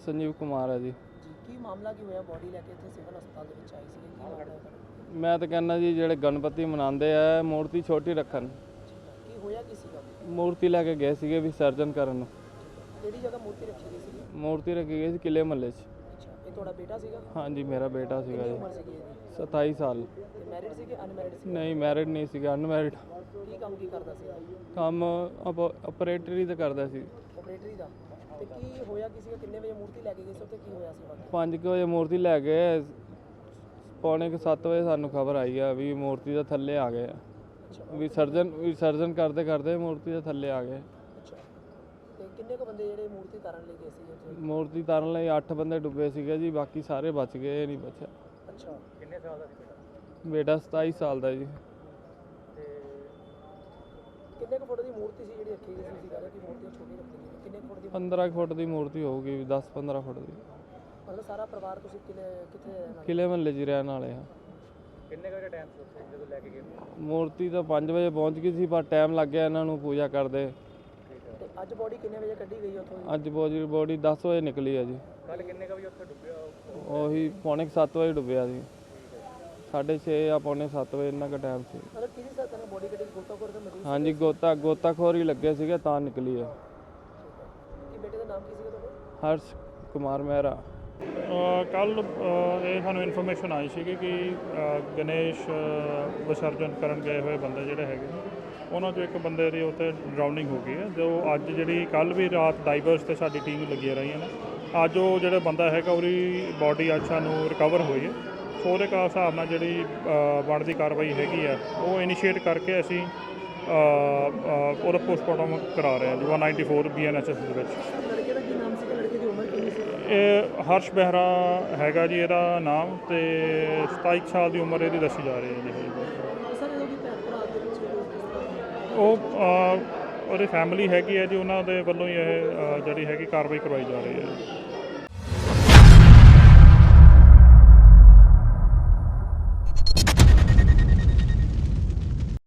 ਸੰਜੀਵ ਕੁਮਾਰ ਹੈ ਜੀ। ਜੀ ਕੀ ਮਾਮਲਾ ਕੀ ਹੋਇਆ? ਬੋਡੀ ਲੈ ਕੇ ਇੱਥੇ ਸਿਵਲ ਹਸਪਤਾਲ ਦੇ ਵਿੱਚ ਆਈ ਸੀ ਕੀ ਮਾਮਲਾ ਹੋਇਆ ਤੁਹਾਡਾ? ਮੈਂ ਤਾਂ ਕਹਿੰਦਾ ਜੀ ਜਿਹੜੇ ਗਣਪਤੀ ਮਨਾਉਂਦੇ ਆ ਮੂਰਤੀ ਛੋਟੀ ਰੱਖਣ। ਠੀਕ ਹੈ ਕੀ ਹੋਇਆ ਕੀ ਸੀਗਾ? ਮੂਰਤੀ ਲੈ ਕੇ ਗਏ ਸੀਗੇ ਵਿਸਰਜਨ ਕਰਨ ਨੂੰ। ਕਿਹੜੀ ਜਗ੍ਹਾ ਮੂਰਤੀ ਰੱਖੀ ਗਈ ਸੀ ਮੂਰਤੀ ਰੱਖੀ ਗਈ ਸੀ ਕਿਲੇ ਮਹੱਲੇ 'ਚ। ਅੱਛਾ ਇਹ ਤੁਹਾਡਾ ਬੇਟਾ ਸੀਗਾ? ਹਾਂਜੀ ਮੇਰਾ ਬੇਟਾ ਸੀਗਾ ਜੀ। ਉਮਰ ਸੀਗੀ ਇਹਦੀ? 27 ਸਾਲ। ਤੇ ਮੈਰਿਡ ਸੀ ਕਿ ਅਨਮੈਰਿਡ ਸੀ ਨਹੀਂ ਮੈਰਿਡ ਨਹੀਂ ਸੀਗਾ ਅਨਮੈਰਿਡ ਕੀ ਕੰਮ ਕੀ ਕਰਦਾ ਸੀਗਾ? ਕੰਮ ਆਪਰੇਟਰੀ ਤੇ ਕਰਦਾ ਸੀ। ਆਪਰੇਟਰੀ ਦਾ? ਤੇ ਕੀ ਹੋਇਆ ਕੀ ਸੀਗਾ? ਕਿੰਨੇ ਵਜੇ ਮੂਰਤੀ ਲੈ ਕੇ ਗਏ ਸੀ? ਉੱਥੇ ਕੀ ਹੋਇਆ ਸੀ ਬਾਕੀ? 5 ਵਜੇ ਮੂਰਤੀ ਲੈ ਗਏ ਪੌਣੇ ਕੁ 7 ਵਜੇ ਸਾਨੂੰ ਖਬਰ ਆਈ ਆ ਵੀ ਮੂਰਤੀ ਦੇ ਥੱਲੇ ਆ ਗਏ ਆ। ਅੱਛਾ। ਵਿਸਰਜਨ ਵਿਸਰਜਨ ਕਰਦੇ ਕਰਦੇ ਮੂਰਤੀ ਦੇ ਥੱਲੇ ਆ ਗਏ। ਅੱਛਾ। ਤੇ ਕਿੰਨੇ ਕੁ ਬੰਦੇ ਜਿਹੜੇ ਮੂਰਤੀ ਤਾਰਨ ਲਈ ਗਏ ਸੀ ਉੱਥੇ? ਮੂਰਤੀ ਤਾਰਨ ਲਈ 8 ਬੰਦੇ ਡੁੱਬੇ ਸੀਗੇ ਜੀ ਬਾਕੀ ਸਾਰੇ ਬਚ ਗਏ ਨਹੀਂ ਬਚਿਆ। ਅੱਛਾ। ਕਿੰਨੇ ਸਾਲ ਦਾ ਸੀ ਬੇਟਾ? ਬੇਟਾ 27 ਸਾਲ ਦਾ ਜੀ। ਤੇ ਕਿੰਨੇ ਕੁ ਫੁੱਟ ਦੀ ਮੂਰਤੀ ਸੀ ਜਿਹੜੀ ਰੱਖੀ ਗਈ ਸੀ? ਤੁਸੀਂ ਕਹਿੰਦੇ ਕਿ ਮੂਰਤੀ ਛੋਟੀ ਰੱਖੀ ਗਈ ਦੀ 15 ਕੁ ਫੁੱਟ ਦੀ ਮੂਰਤੀ ਹੋਊਗੀ 10 15 ਫੁੱਟ ਦੀ। ਮਤਲਬ ਸਾਰਾ ਪਰਿਵਾਰ ਤੁਸੀਂ ਕਿਲੇ ਕਿੱਥੇ ਰਹਿਣ ਵਾਲੇ? ਕਿਲੇ ਮਹੱਲੇ 'ਚ ਰਹਿਣ ਵਾਲੇ ਆ ਕਿੰਨੇ ਵਜੇ ਟਾਈਮ ਸੀ ਜਦੋਂ ਲੈ ਕੇ ਗਏ? ਮੂਰਤੀ ਤਾਂ 5 ਵਜੇ ਪਹੁੰਚ ਗਈ ਸੀ ਪਰ ਟਾਈਮ ਲੱਗ ਗਿਆ ਇਹਨਾਂ ਨੂੰ ਪੂਜਾ ਕਰਦੇ। ਤੇ ਅੱਜ ਬੋਡੀ ਕਿੰਨੇ ਵਜੇ ਕੱਢੀ ਗਈ ਉੱਥੋਂ ਦੀ? ਅੱਜ ਬੋਜੀ ਬੋਡੀ 10 ਵਜੇ ਨਿਕਲੀ ਆ ਜੀ। ਕੱਲ ਕਿੰਨੇ ਕ ਵਜੇ ਉੱਥੇ ਡੁੱਬਿਆ ਉਹੀ? ਪੌਣੇ 7 ਵਜੇ ਡੁੱਬਿਆ ਸੀ ਸਾਢੇ ਛੇ ਆ ਪੌਣੇ 7 ਵਜੇ ਇੰਨਾ ਕੁ ਟਾਈਮ ਸੀ। ਮਤਲਬ ਕਿਹਦੀ ਸਾਥ ਨਾਲ ਬੋਡੀ ਕੱਢੀ ਗੋਤਾਖੋਰ ਦਾ ਮੌਜੂਦ ਹਾਂਜੀ ਗੋਤਾ ਗੋਤਾਖੋਰ ਹੀ ਲੱਗੇ ਸੀਗੇ ਤਾਂ ਨਿਕਲੀ ਆ ਕੀ ਬੇਟੇ ਦਾ ਨਾਮ ਕੀ ਸੀਗਾ ਤੁਹਾਡੇ ਹਰਸ਼ ਕੁਮਾਰ ਮਹਿਰਾ। ਕੱਲ ਇਹ ਸਾਨੂੰ ਇਨਫੋਰਮੇਸ਼ਨ ਆਈ ਸੀਗੀ ਕਿ ਗਣੇਸ਼ ਵਿਸਰਜਨ ਕਰਨ ਗਏ ਹੋਏ ਬੰਦੇ ਜਿਹੜੇ ਹੈਗੇ ਨੇ, ਉਹਨਾਂ 'ਚੋਂ ਇੱਕ ਬੰਦੇ ਦੀ ਉੱਥੇ ਡਰਾਊਨਿੰਗ ਹੋ ਗਈ ਹੈ। ਜੋ ਅੱਜ ਜਿਹੜੀ ਕੱਲ ਵੀ ਰਾਤ ਡਾਈਵਰਸ ਤੇ ਸਾਡੀ ਟੀਮ ਲੱਗੀਆਂ ਰਹੀਆਂ ਨੇ ਅੱਜ ਉਹ ਜਿਹੜਾ ਬੰਦਾ ਹੈਗਾ ਉਹਦੀ ਬਾਡੀ ਅੱਜ ਸਾਨੂੰ ਰਿਕਵਰ ਹੋਈ ਹੈ। ਸੋ ਉਹਦੇ ਕਾ ਹਿਸਾਬ ਨਾਲ ਜਿਹੜੀ ਬਣਦੀ ਕਾਰਵਾਈ ਹੈਗੀ ਆ ਉਹ ਇਨੀਸ਼ੀਏਟ ਕਰਕੇ ਅਸੀਂ ਉਹਦਾ ਪੋਸਟਮਾਰਟਮ ਕਰਾ ਰਹੇ ਹਾਂ ਜੀ 194 ਬੀਐਨਐਚਐਸ ਦੇ ਵਿੱਚ ਲੜਕੇ ਦਾ ਕੀ ਨਾਮ ਸੀਗਾ ਲੜਕੇ ਦੀ ਉਮਰ ਕਿੰਨੀ ਸੀ ਇਹ ਹਰਸ਼ ਬਹਿਰਾ ਹੈਗਾ ਜੀ ਇਹਦਾ ਨਾਮ ਤੇ 27 ਸਾਲ ਦੀ ਉਮਰ ਇਹਦੀ ਦੱਸੀ ਜਾ ਰਹੀ ਹੈ ਜੀ। ਉਹ ਉਹਦੀ ਫੈਮਿਲੀ ਹੈਗੀ ਹੈ ਜੀ ਉਹਨਾਂ ਦੇ ਵੱਲੋਂ ਹੀ ਇਹ ਜਿਹੜੀ ਹੈਗੀ ਕਾਰਵਾਈ ਕਰਵਾਈ ਜਾ ਰਹੀ ਹੈ।